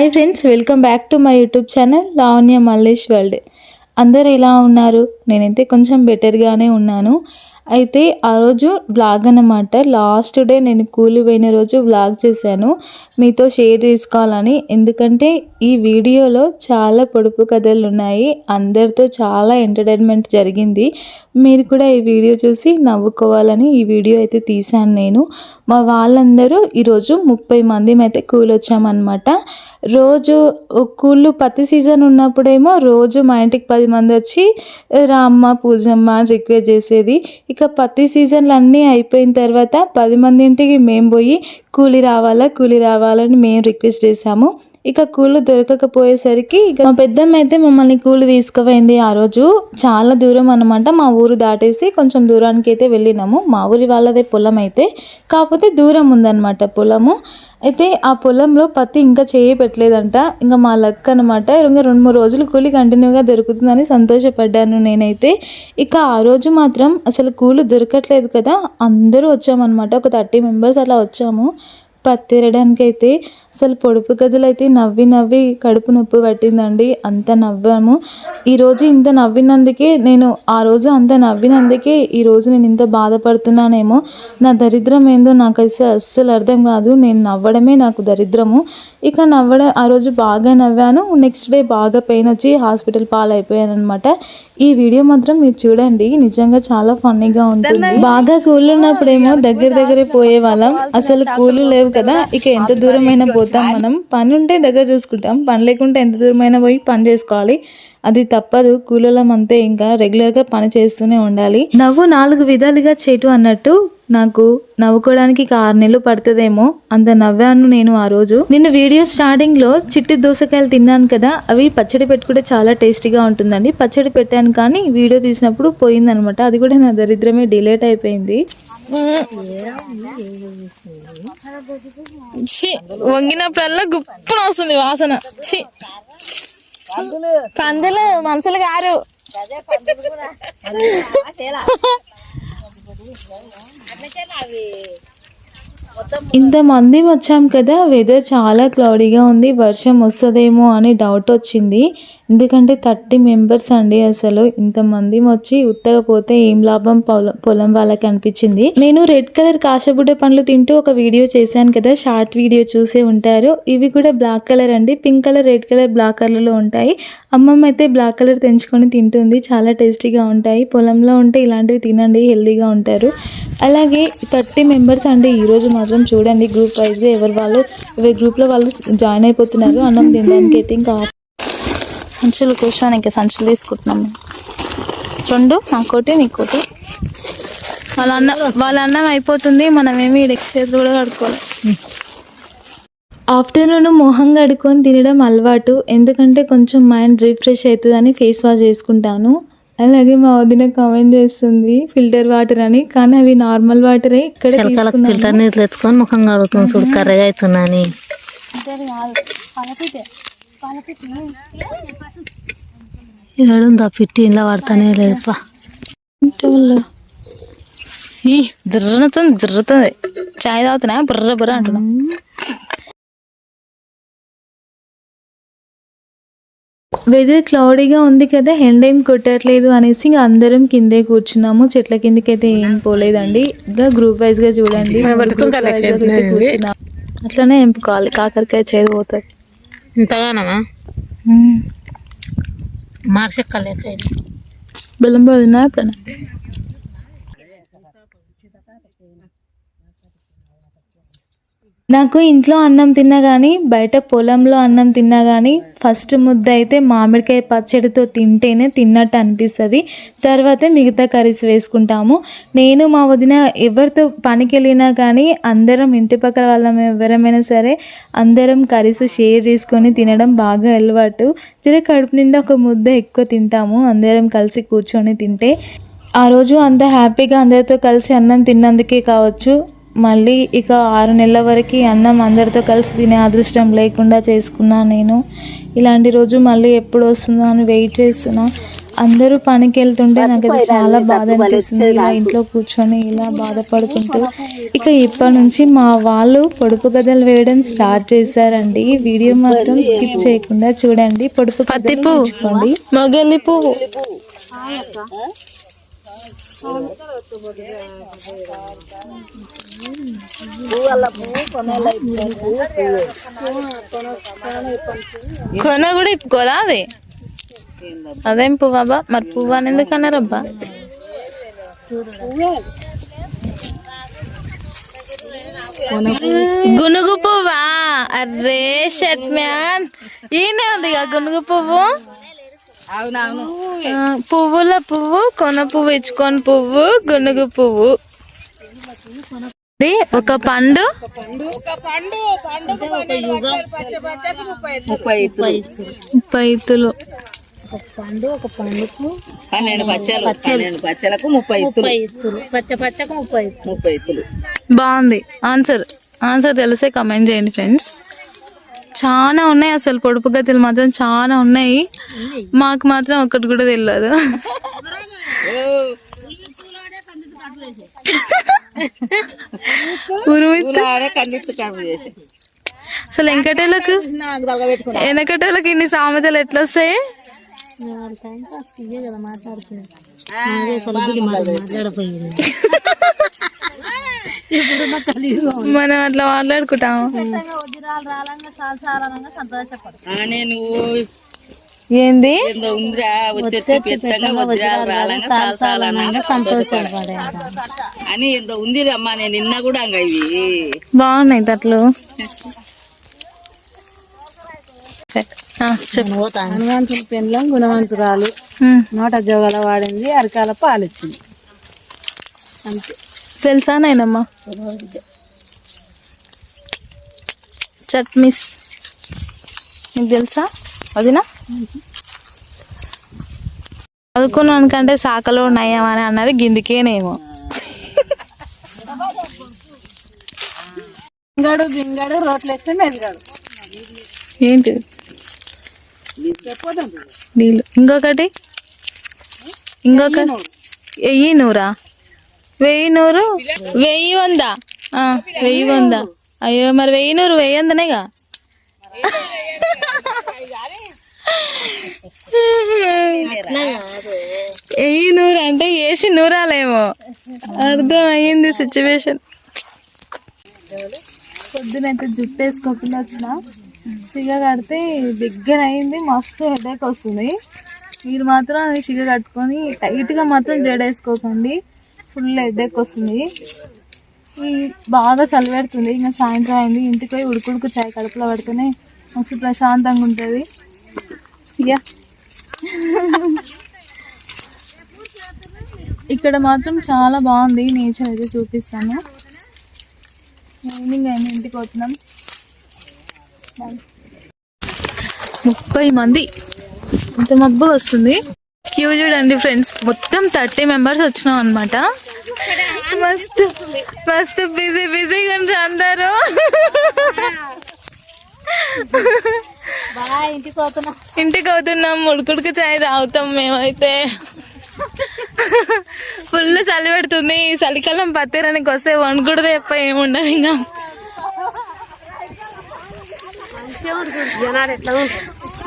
Hi friends welcome back to my YouTube channel Lavanya Mallesh world అందరు ఎలా ఉన్నారు? నేనైతే కొంచెం బెటర్గానే ఉన్నాను. అయితే ఆ రోజు వ్లాగ్ అన్నమాట. లాస్ట్ డే నేను కూలి పోయిన రోజు వ్లాగ్ చేశాను. మీతో షేర్ చేసుకోవాలని. ఎందుకంటే ఈ వీడియోలో చాలా పొడుపు కథలు ఉన్నాయి. అందరితో చాలా ఎంటర్టైన్మెంట్ జరిగింది. మీరు కూడా ఈ వీడియో చూసి నవ్వుకోవాలని ఈ వీడియో అయితే తీశాను నేను. మా వాళ్ళందరూ ఈరోజు ముప్పై మంది అయితే కూలి వచ్చామన్నమాట రోజు కూళ్ళు పత్తి సీజన్ ఉన్నప్పుడేమో రోజు మా ఇంటికి పది మంది వచ్చి రామ్మ పూజమ్మ అని రిక్వెస్ట్ చేసేది. ఇక పత్తి సీజన్లు అన్నీ అయిపోయిన తర్వాత పది మంది ఇంటికి మేము పోయి కూలి రావాలా కూలి రావాలని మేము రిక్వెస్ట్ చేశాము. ఇక కూలు దొరకకపోయేసరికి ఇక మా పెద్దమ్మ అయితే మమ్మల్ని కూలి తీసుకుపోయింది ఆ రోజు. చాలా దూరం అనమాట మా ఊరు దాటేసి కొంచెం దూరానికి అయితే వెళ్ళినాము. మా ఊరి వాళ్ళదే పొలం అయితే. కాకపోతే దూరం ఉందన్నమాట పొలము. అయితే ఆ పొలంలో పత్తి ఇంకా చేయి పెట్టలేదంట. ఇంకా మా లక్ అనమాట ఇంకా రెండు మూడు రోజులు కూలి కంటిన్యూగా దొరుకుతుందని సంతోషపడ్డాను నేనైతే. ఇక ఆ రోజు మాత్రం అసలు కూలు దొరకట్లేదు కదా అందరూ వచ్చామన్నమాట. ఒక థర్టీ మెంబర్స్ అలా వచ్చాము. పత్తి ఎరడానికి అయితే అసలు పొడుపు గదులు అయితే నవ్వి నవ్వి కడుపు నొప్పి పట్టిందండి. అంత నవ్వాము. ఈరోజు ఇంత నవ్వినందుకే నేను ఆ రోజు అంత నవ్వినందుకే ఈరోజు నేను ఇంత బాధపడుతున్నానేమో. నా దరిద్రం ఏందో నాకు అయితే అస్సలు అర్థం కాదు. నేను నవ్వడమే నాకు దరిద్రము. ఇక నవ్వడం ఆ రోజు బాగా నవ్వాను. నెక్స్ట్ డే బాగా పెయిన్ వచ్చి హాస్పిటల్ పాలైపోయాను అనమాట ఈ వీడియో మాత్రం మీరు చూడండి. నిజంగా చాలా ఫన్నీగా ఉంటుంది. బాగా కూలు ఉన్నప్పుడేమో దగ్గర దగ్గరే పోయే వాళ్ళం అసలు కూలు లేవు కదా. ఇక ఎంత దూరమైనా పోతాం మనం. పని ఉంటే దగ్గర చూసుకుంటాం. పని లేకుంటే ఎంత దూరమైనా పోయి పని చేసుకోవాలి. అది తప్పదు. కూలీలం అంతే ఇంకా రెగ్యులర్గా పని చేస్తూనే ఉండాలి. నవ్వు నాలుగు విధాలుగా చేటు అన్నట్టు నాకు నవ్వుకోవడానికి ఇక ఆరు నెలలు పడుతుందేమో. అంత నవ్వాను నేను ఆ రోజు. నిన్న వీడియో స్టార్టింగ్లో చిట్టి దోసకాయలు తిన్నాను కదా అవి పచ్చడి పెట్టుకుంటే చాలా టేస్టీగా ఉంటుందండి. పచ్చడి పెట్టాను కానీ వీడియో తీసినప్పుడు పోయిందనమాట. అది కూడా నా దరిద్రమే డిలేట్ అయిపోయింది. వంగినప్పుడల్లా గుప్పున వస్తుంది వాసన. ఛీ. పందులు. మనుషులు గారు ఇంతమంది వచ్చాం కదా వెదర్ చాలా క్లౌడీగా ఉంది వర్షం వస్తుందేమో అని డౌట్ వచ్చింది. ఎందుకంటే థర్టీ మెంబర్స్ అండి అసలు. ఇంతమంది వచ్చి ఉత్తగా పోతే ఏం లాభం పొలం పొలం వాళ్ళకి అనిపించింది. నేను రెడ్ కలర్ కాశబుడ్డ పండ్లు తింటూ ఒక వీడియో చేశాను కదా షార్ట్ వీడియో చూసే ఉంటారు. ఇవి కూడా బ్లాక్ కలర్ అండి. Pink colour red colour black కలర్లో ఉంటాయి. అమ్మమ్మ అయితే బ్లాక్ కలర్ తెంచుకొని తింటుంది. చాలా టేస్టీగా ఉంటాయి. పొలంలో ఉంటే ఇలాంటివి తినండి హెల్దీగా ఉంటారు. అలాగే థర్టీ మెంబర్స్ అండి. ఈరోజు మాత్రం చూడండి గ్రూప్ వైజ్గా ఎవరు వాళ్ళు ఎవరి గ్రూప్లో వాళ్ళు జాయిన్ అయిపోతున్నారు. అన్నం తినడానికి అయితే ఇంకా సంచులు కూర్చొని ఇంకా సంచులు తీసుకుంటున్నాం మేము. రెండు నాకోటి నీకోటి వాళ్ళ అన్న వాళ్ళ అన్నం అయిపోతుంది మనం ఏమి చేతులు కూడా కడుక్కోవాలి. ఆఫ్టర్నూన్ మొహం కడుక్కొని తినడం అలవాటు. ఎందుకంటే కొంచెం మైండ్ రిఫ్రెష్ అవుతుందని ఫేస్ వాష్ చేసుకుంటాను. అలాగే మా వదిన కామెంట్ చేస్తుంది ఫిల్టర్ వాటర్ అని. కానీ అవి నార్మల్ వాటరే ఇక్కడ ఫిల్టర్ నీళ్ళు తెచ్చుకొని ముఖం కడుగుతుంది చూడు కర్రగా అవుతున్నాని ఏడుందా? పిట్టి ఇంట్లో పడతానే లేదు ఈ జర్రుతుంది. చాయ్ తాగుతున్నా? బుర్ర బుర్ర అంటున్నా. వెదర్ క్లౌడీగా ఉంది కదా ఎండ ఏం కొట్టట్లేదు అనేసి ఇంకా అందరం కిందే కూర్చున్నాము. చెట్ల కిందకి అయితే ఏం పోలేదండి. ఇంకా గ్రూప్ వైజ్గా చూడండి. group wise గా అయితే కూర్చున్నాం అట్లనే ఎంపుకోవాలి కాకరకాయ చేదు పోతుంది. ఇంతగానమా? మార్చెక్కలేక బెల్లం పోదినా ఎప్పుడైనా? నాకు ఇంట్లో అన్నం తిన్నా కానీ బయట పొలంలో అన్నం తిన్నా కానీ ఫస్ట్ ముద్ద అయితే మామిడికాయ పచ్చడితో తింటేనే తిన్నట్టు అనిపిస్తుంది. తర్వాతే మిగతా కర్రీస్ వేసుకుంటాము. నేను మా వదిన ఎవరితో పనికి వెళ్ళినా కానీ అందరం ఇంటి పక్కల వాళ్ళం ఎవరమైనా సరే అందరం కర్రీస్ షేర్ చేసుకొని తినడం బాగా అలవాటు. జర కడుపు నిండా ఒక ముద్ద ఎక్కువ తింటాము అందరం కలిసి కూర్చొని తింటే. ఆ రోజు అంత హ్యాపీగా అందరితో కలిసి అన్నం తిన్నందుకే కావచ్చు. మళ్ళీ ఇక ఆరు నెలల వరకు అన్నం అందరితో కలిసి తినే అదృష్టం లేకుండా చేసుకున్నా నేను. ఇలాంటి రోజు మళ్ళీ ఎప్పుడు వస్తుందో అని వెయిట్ చేస్తున్నా. అందరూ పనికి వెళ్తుంటే నాకు అది చాలా బాధ అనిపిస్తుంది. ఇలా ఇంట్లో కూర్చొని ఇలా బాధపడుకుంటూ ఇక ఇప్పటి నుంచి మా వాళ్ళు పొడుపు కథలు వేయడం స్టార్ట్ చేశారండి. వీడియో మాత్రం స్కిప్ చేయకుండా చూడండి. పొడుపు కథలు మొగలి పువ్వు. కొన కూడా ఇప్పుకోదా అది? అదేం పువ్వు అబ్బా మరి పువ్వు అని ఎందుకు గునుగు పువ్వా? అరే షట్ మ్యాన్ ఈయనే ఉంది గునుగు పువ్వు. అవునవును. పువ్వుల పువ్వు కొన పువ్వు ఇచ్చుకొని పువ్వు గునుగు పువ్వు. ఒక పండు. ముప్పై ఇత్తులు ముప్పై ఇత్తులు పండు ఒక పండుకు పన్నెండు పచ్చలు. పన్నెండు పచ్చలకు ముప్పై ఇత్తులు ఇత్తులు పచ్చ పచ్చకు ముప్పై ముప్పై ఇత్తులు బాగుంది. ఆన్సర్. ఆన్సర్ తెలిసే కమెంట్ చేయండి ఫ్రెండ్స్ చాలా ఉన్నాయి అసలు పొడుపు గతులు మాత్రం చాలా ఉన్నాయి. మాకు మాత్రం ఒక్కటి కూడా తెలియదు అసలు వెంకటేలకు నాకు వెనకటేలకు ఇన్ని సామెతలు ఎట్లా వస్తాయి టైం పాస్ ఇవే కదా మాట్లాడుతుంది మాట్లాడపోయింది మనం అట్లా మాట్లాడుకుంటాము నేను ఏంది? ఏందో ఉందిరా వచ్చే పెద్దగా వజ్రాలు రాలంగా సాలసాలనంగా సంతోషపడే అని ఏందో ఉందిరా అమ్మా నేను నిన్న కూడా అంగ ఇవి. బాగున్నాయి తట్లు. ఆ, చెప్పు. హనుమంతుని పెండ్లం గుణవంతురాలు. నోట జోగల వాడింది అరకాల పాలిచ్చింది. అంతే. తెలుసా నాయనమ్మా? చట్ మిస్ నీకు తెలుసా? అదినా చదువుకున్నాను కంటే శాఖలో ఉన్నాయేమని అన్నది గిందికేనేమో. బింగడు బింగడు రోట్లు మెదిగాడు ఏంటి? నీళ్ళు. ఇంకొకటి? ఇంకొక వెయ్యి నూరా? వెయ్యి నూరు? వెయ్యి వంద? వెయ్యి వంద. అయ్యో మరి వెయ్యి నూరు వెయ్యి వందనేగా? వెయ్యి నూరు అంటే వేసి నూరాలేమో. అర్థం అయ్యింది సిచ్యువేషన్ పొద్దునైతే జుట్టు వేసుకోకుండా వచ్చిన. చిగ కడితే దగ్గర అయింది మస్తు హెడేక్ వస్తుంది. మీరు మాత్రం చిగ కట్టుకొని టైట్గా మాత్రం జడ వేసుకోకండి ఫుల్ హెడేక్ వస్తుంది. బాగా చలిపెడుతుంది. ఇంకా సాయంత్రం అయింది. ఇంటికి పోయి ఉడుకుడుకు చాయ్ కడుపులో పడితేనే మస్తు ప్రశాంతంగా ఉంటుంది. ఇక ఇక్కడ మాత్రం చాలా బాగుంది. నేచర్ అయితే చూపిస్తాను. ఈవినింగ్ అయింది. ఇంటికి వస్తున్నాం ముప్పై మంది. ఇంత మబ్బు వస్తుంది. క్యూ చూడండి ఫ్రెండ్స్ మొత్తం థర్టీ మెంబర్స్ వచ్చినాం అనమాట మస్తు మస్తు బిజీ బిజీగా ఉంది అందరూ. ఇంటికి ఇంటికి అవుతున్నాం ఉడుకుడుకు చాయ్ తాగుతాం మేమైతే. ఫుల్ చలి పెడుతుంది ఈ చలికాలం పత్తిరానికి వస్తే వణుకుడు తప్ప ఏముండదు ఇంకా. ఎట్లా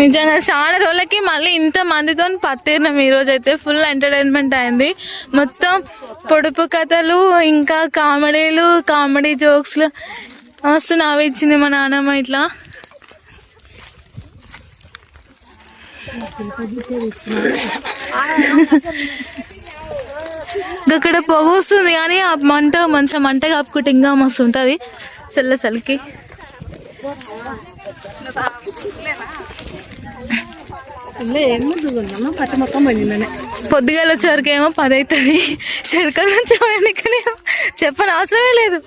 నిజంగా చాలా రోజులకి మళ్ళీ ఇంత మందితో పత్తిరినాం ఈ రోజు అయితే ఫుల్ ఎంటర్టైన్మెంట్ అయింది. మొత్తం పొడుపు కథలు ఇంకా కామెడీలు కామెడీ జోక్స్లు మస్తు నవ్విచ్చింది మా నాన్నమ్మ ఇట్లా. ఇక్కడ పొగ వస్తుంది కానీ ఆ మంట మంచిగా మంట కప్పుకుంటే ఇంకా మస్తు ఉంటుంది. చల్ల చలికి ఏముందమ్మా పట్ట మొత్తం పోయిందనే పొద్దుగాల వచ్చేవరకు ఏమో పది అవుతుంది శరకల నుంచి చెప్పని అవసరమే లేదు.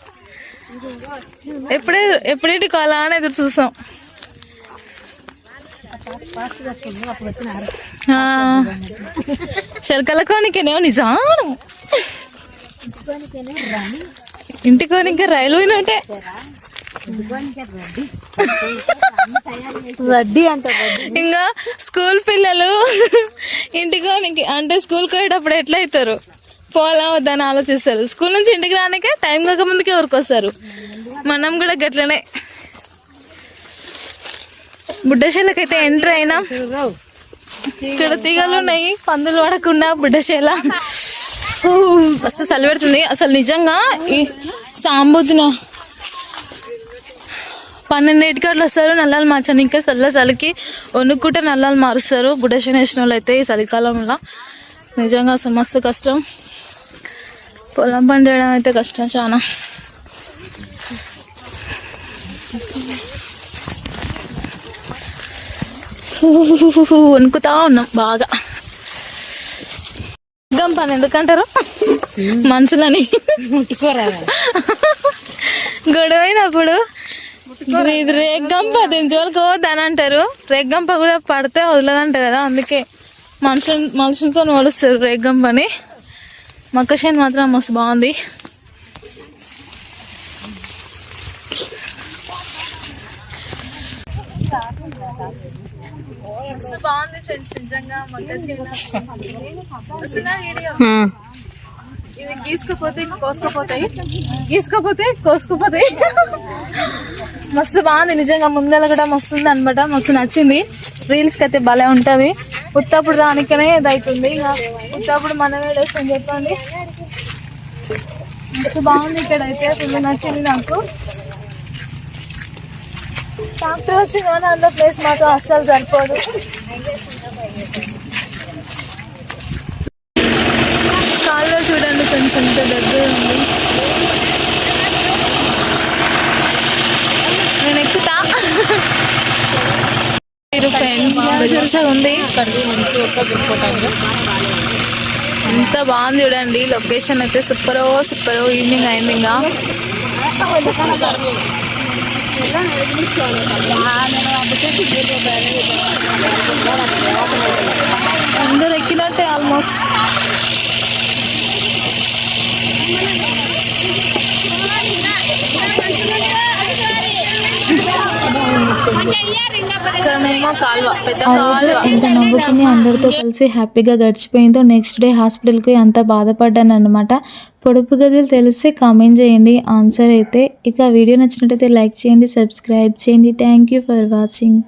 ఎప్పుడే ఎప్పుడేంటి కాలా అని ఎదురు చూస్తాం శరకల కోనికేనేమో నిజాను. ఇంటికి రైలు పోయినట్టే వడ్డీ అంట ఇంకా స్కూల్ పిల్లలు ఇంటికి అంటే స్కూల్కి పోయేటప్పుడు ఎట్లా అవుతారు? పోలా వద్దని ఆలోచిస్తారు. స్కూల్ నుంచి ఇంటికి రానికే టైం కాకముందుకే ఊరికొస్తారు. మనం కూడా గట్లనే బుడ్డశైలకైతే ఎంటర్ అయినా ఇక్కడ తీగలు ఉన్నాయి పందులు పడకుండా బుడ్డశైల అసలు చలి పెడుతుంది. అసలు నిజంగా ఈ సాంబుద్దిన పన్నెండింటికి అట్లా వస్తారు నల్లాలు మార్చాను ఇంకా చల్ల చలికి వణుక్కుంటే నల్లాలు మారుస్తారు. బుడ్డశని వేసిన వాళ్ళు అయితే ఈ చలికాలంలో. నిజంగా అసలు మస్తు కష్టం. పొలం పని చేయడం అయితే కష్టం చాలా వణుకుతా ఉన్నాం బాగా. గంపని ఎందుకంటారు? మనుషులని. గొడవైనప్పుడు ఇది రేగ్గంప దీని జోలికి పోద్దని అంటారు. రేగ్గంప కూడా పడితే వదలదంట కదా అందుకే మనుషులు మనుషులతో నోలుస్తారు రేగ్గంపని మక్కషేన్ మాత్రం మస్తు బాగుంది. మస్తు బాగుంది ఫ్రెండ్స్ నిజంగా మక్కచేను వస్తుందా వీడియో? ఇవి గీసుకపోతే కోసుకపోతాయి. గీసుకపోతే కోసుకుపోతాయి. మస్తు బాగుంది. నిజంగా ముందర కూడా మస్తు ఉంది అనమాట మస్తు నచ్చింది. రీల్స్కి అయితే భలే ఉంటది. ఉత్తప్పుడు దానికనే ఇది అవుతుంది ఇక ఉత్తప్పుడు మనమే అని చెప్పండి. మస్తు బాగుంది ఇక్కడ అయితే ఫుల్ నచ్చింది నాకు. ట్రాక్టర్ వచ్చి కానీ అందులో ప్లేస్ మాత్రం అస్సలు సరిపోదు కాల్లో చూడండి కొంచెం ఇంత దగ్గర ఉంది నేను ఎక్కుతా మీరు ఫ్రెండ్స్ మంచిగా ఉంది. ఎంత బాగుంది చూడండి. లొకేషన్ అయితే సూపర్ సూపర్. ఈవినింగ్ అయింది ఇంకా. అందరు ఎక్కినట్టే ఆల్మోస్ట్ ఎంత నవ్వుకుని అందరితో కలిసి హ్యాపీగా గడిచిపోయిందో నెక్స్ట్ డే హాస్పిటల్కి అంత బాధపడ్డాను అనమాట పొడుపు గదులు తెలిసి కామెంట్ చేయండి. ఆన్సర్ అయితే ఇక వీడియో నచ్చినట్టయితే లైక్ చేయండి సబ్స్క్రైబ్ చేయండి. Thank you for watching